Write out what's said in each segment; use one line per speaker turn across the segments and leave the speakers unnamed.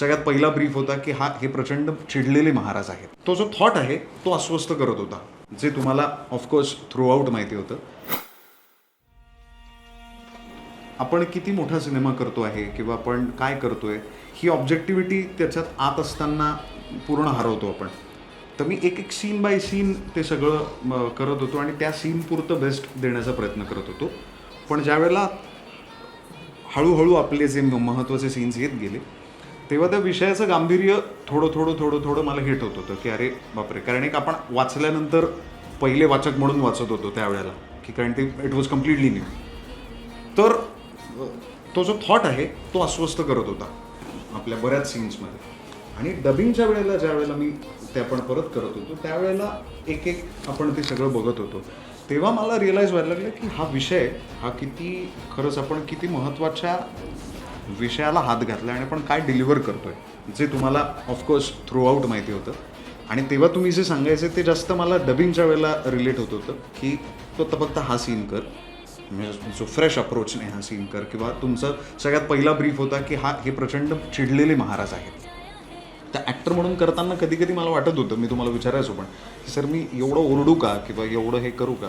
सगळ्यात पहिला ब्रीफ होता की हा हे प्रचंड चिडलेले महाराज आहेत. तो जो थॉट आहे तो अस्वस्थ करत होता. जे तुम्हाला ऑफकोर्स थ्रूआउट माहिती होतं. आपण किती मोठा सिनेमा करतो आहे किंवा आपण काय करतोय ही ऑब्जेक्टिव्हिटी त्याच्यात आत असताना पूर्ण हरवतो आपण. तर मी एक एक सीन बाय सीन ते सगळं करत होतो आणि त्या सीन पुरतं बेस्ट देण्याचा प्रयत्न करत होतो. पण ज्यावेळेला हळूहळू आपले जे महत्त्वाचे सीन्स येत गेले तेव्हा त्या विषयाचं गांभीर्य थोडं थोडं थोडं थोडं मला हिट होत. होतं की अरे बापरे. कारण एक आपण वाचल्यानंतर पहिले वाचक म्हणून वाचत होतो त्यावेळेला की कारण ते इट वॉज कम्प्लिटली न्यू तर तो जो थॉट आहे तो अस्वस्थ करत होता आपल्या बऱ्याच सीन्समध्ये आणि डबिंगच्या वेळेला ज्या वेळेला मी ते आपण परत करत होतो त्यावेळेला एक एक आपण ते सगळं बघत होतो. तेव्हा मला रिअलाईज व्हायला लागलं की हा विषय हा किती खरंच आपण किती महत्त्वाच्या विषयाला हात घातला आणि आपण काय डिलिव्हर करतोय जे तुम्हाला ऑफकोर्स थ्रूआऊट माहिती होतं. आणि तेव्हा तुम्ही जे सांगायचे ते जास्त मला डबिंगच्या वेळेला रिलेट होत होतं की तो तर फक्त हा सीन कर. म्हणजे जो फ्रेश अप्रोच नाही हा सीन कर. किंवा तुमचं सगळ्यात पहिला ब्रीफ होता की हा हे प्रचंड चिडलेले महाराज आहेत. त्या ॲक्टर म्हणून करताना कधी कधी मला वाटत होतं मी तुम्हाला विचारायचो पण सर मी एवढं ओरडू का? किंवा एवढं हे करू का?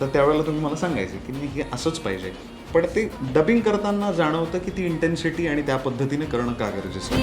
तर त्यावेळेला तुम्ही मला सांगायचं की नाही हे असंच पाहिजे. पण ते डबिंग करताना जाणवतं की ती इंटेन्सिटी आणि त्या पद्धतीने करणं का गरजेचं